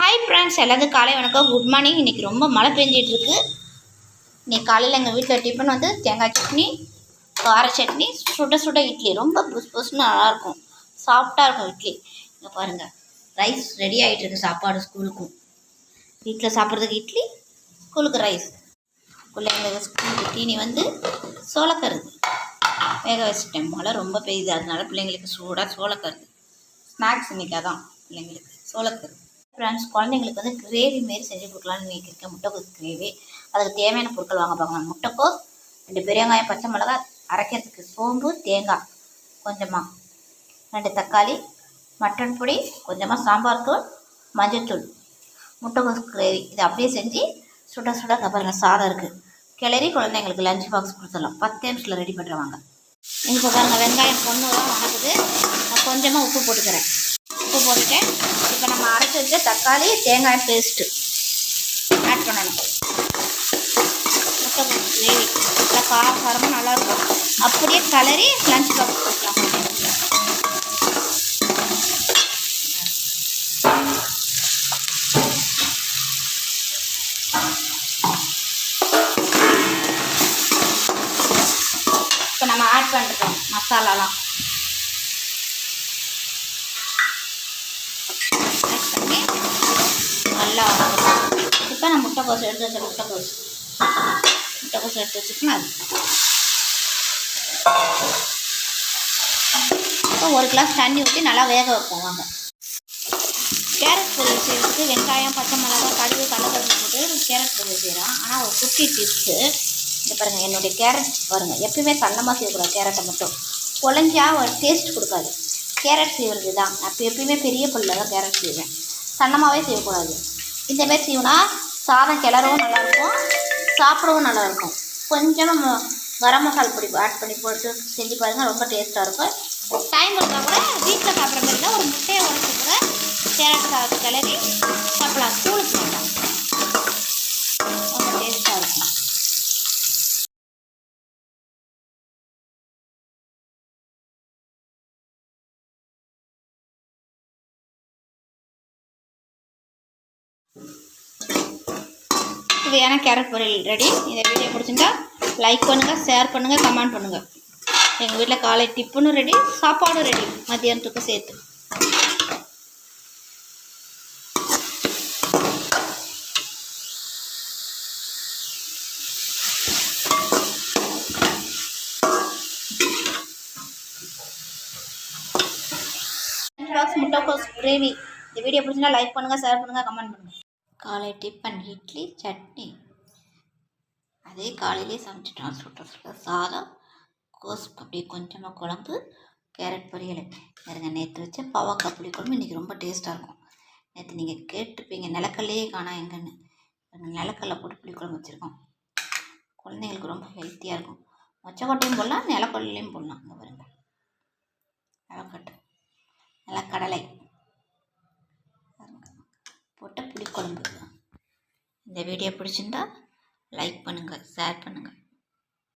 Hi friends எல்லாத்துக்கும் காலை வணக்கம். குட் மார்னிங் இன்றைக்கி ரொம்ப மழை பெஞ்சிகிட்ருக்கு இன்றைக்கி காலையில் எங்கள் வீட்டில் டிஃபன் வந்து தேங்காய் சட்னி கார சட்னி சுட சுட இட்லி. ரொம்ப புஸ் புஸ்னு நல்லாயிருக்கும் சாஃப்டாக இருக்கும் இட்லி. இங்கே பாருங்கள் ரைஸ் ரெடி ஆகிட்டு இருக்கு சாப்பாடு ஸ்கூலுக்கும். வீட்டில் சாப்பிட்றதுக்கு இட்லி ஸ்கூலுக்கு ரைஸ் பிள்ளைங்களுக்கு ஸ்கூலுக்கு தீனி வந்து சோளக்கருது. வேக வச்சுட்டேன் மழை ரொம்ப பெய்யுது. அதனால பிள்ளைங்களுக்கு சூடாக சோளக்கருது. ஸ்நாக்ஸ் இன்னைக்கு அதான் பிள்ளைங்களுக்கு. சோளக்கருது. ஃப்ரெண்ட்ஸ் குழந்தைங்களுக்கு வந்து கிரேவி மாரி செஞ்சு கொடுக்கலான்னு நினைக்கிறேன் முட்டைக்கோஸ் கிரேவி அதுக்கு தேவையான பொருட்கள் வாங்க பார்க்கலாம் முட்டைக்கோஸ் ரெண்டு பெரியங்காயம் பச்சை மிளகா அரைக்கிறதுக்கு சோம்பு தேங்காய் கொஞ்சமாக ரெண்டு தக்காளி மட்டன் பொடி கொஞ்சமாக சாம்பார் தூள் மஞ்சள்தூள் முட்டைக்கோஸ் கிரேவி இதை அப்படியே செஞ்சு சுட சுட பாருங்க சாதம் இருக்குது கிளறி குழந்தைங்களுக்கு லஞ்ச் பாக்ஸ் கொடுத்துடலாம். பத்து நிமிஷத்தில் ரெடி பண்ணுறவாங்க இப்போ பாருங்கள் வெங்காயம் பொண்ணு தான் வணக்குது நான் கொஞ்சமாக உப்பு போட்டுக்கிறேன். உப்பு போட்டுட்டேன். இப்போ நம்ம அரைச்சி வச்ச தக்காளி தேங்காய் பேஸ்ட்டு ஆட் பண்ணணும். முட்டை கிரேவி. நல்லா காரசாரமாக நல்லாயிருக்கும் அப்படியே கலரி லஞ்ச் பாக்ஸ் கொடுக்கலாம் இப்போ நம்ம ஆட் பண்ணுறோம் மசாலாலாம் ஆட் பண்ணி நல்லா வதக்கணும் இப்போ முட்டைக்கோஸ் எடுத்து வச்ச முட்டைக்கோஸ் முட்டைக்கோஸ் எடுத்து வச்சுக்கணும் அது இப்போ ஒரு கிளாஸ் தண்ணி ஊற்றி நல்லா வேக வைப்போம் வாங்க கேரட் பொரியல் செய்கிறதுக்கு வெங்காயம் பச்சை மிளகாய் கடுகு கடலப்பருப்பு போட்டு கேரட் பொரியல் செய்கிறோம் ஆனால் ஒரு குட்டி டிப்ஸு இது பாருங்கள் என்னுடைய கேரட் பாருங்கள் எப்பயுமே சன்னமாக செய்யக்கூடாது கேரட்டை மட்டும் குழஞ்சா ஒரு டேஸ்ட் கொடுக்காது கேரட் செய்வது தான் அப்போ எப்பயுமே பெரிய புல்ல தான் கேரட் செய்வேன் சன்னமாகவே செய்யக்கூடாது இந்தமாரி செய்வோன்னா சாதம் கிளறவும் நல்லாயிருக்கும் சாப்பிடவும் நல்லாயிருக்கும். கொஞ்சமாக கரம் மசால் பொடி ஆட் பண்ணி போட்டு செஞ்சு பாருங்கள் ரொம்ப டேஸ்ட்டாக இருக்கும். டைம் இருந்தால் கூட வீட்டில் சாப்பிட்ற மாதிரி தான் ஒரு முட்டையை உடச்சி கூட கேரட் சாதத்தை கிளறி சாப்பிடலாம். ஸ்கூலுக்கு வேண்டாம் ரொம்ப டேஸ்ட்டாக இருக்கும். சுவையான கேரட் பொரியல் ரெடி. இந்த வீடியோ பிடிச்சிருந்தா லைக் பண்ணுங்கள் ஷேர் பண்ணுங்கள் கமெண்ட் பண்ணுங்கள் எங்கள் வீட்டில் காலை டிப்புனும் ரெடி சாப்பாடும் ரெடி. மத்தியானத்துக்கும் சேர்த்து. முட்டைக்கோஸ் கிரேவி இந்த வீடியோ பிடிச்சிருந்தா லைக் பண்ணுங்கள் ஷேர் பண்ணுங்கள் கமெண்ட் பண்ணுங்கள் காலை டிஃபன் இட்லி சட்னி. அதே காலையிலே சமைச்சிட்டோம். சுட்ட சுட்ட சாதம் கோஸ் அப்படியே கொஞ்சமாக குழம்பு கேரட் பொரியல் பாருங்க நேற்று வச்ச பாவக்காய் புளி குழம்பு இன்றைக்கி ரொம்ப டேஸ்ட்டாக இருக்கும். நேற்று நீங்கள் கேட்டுப்பீங்க நிலக்கல்லையே காணா எங்கன்னு. நிலக்கல்ல போட்டு புளி குழம்பு வச்சுருக்கோம். குழந்தைங்களுக்கு ரொம்ப ஹெல்த்தியாக இருக்கும். மொச்சக்கொட்டையும் போடலாம் நிலக்கடலையும் போடலாம். இங்கே பாருங்க. நிலக்கட்டை. நிலக்கடலை பாருங்க குழம்பு இந்த வீடியோ பிடிச்சிருந்தா லைக் பண்ணுங்கள் ஷேர் பண்ணுங்கள்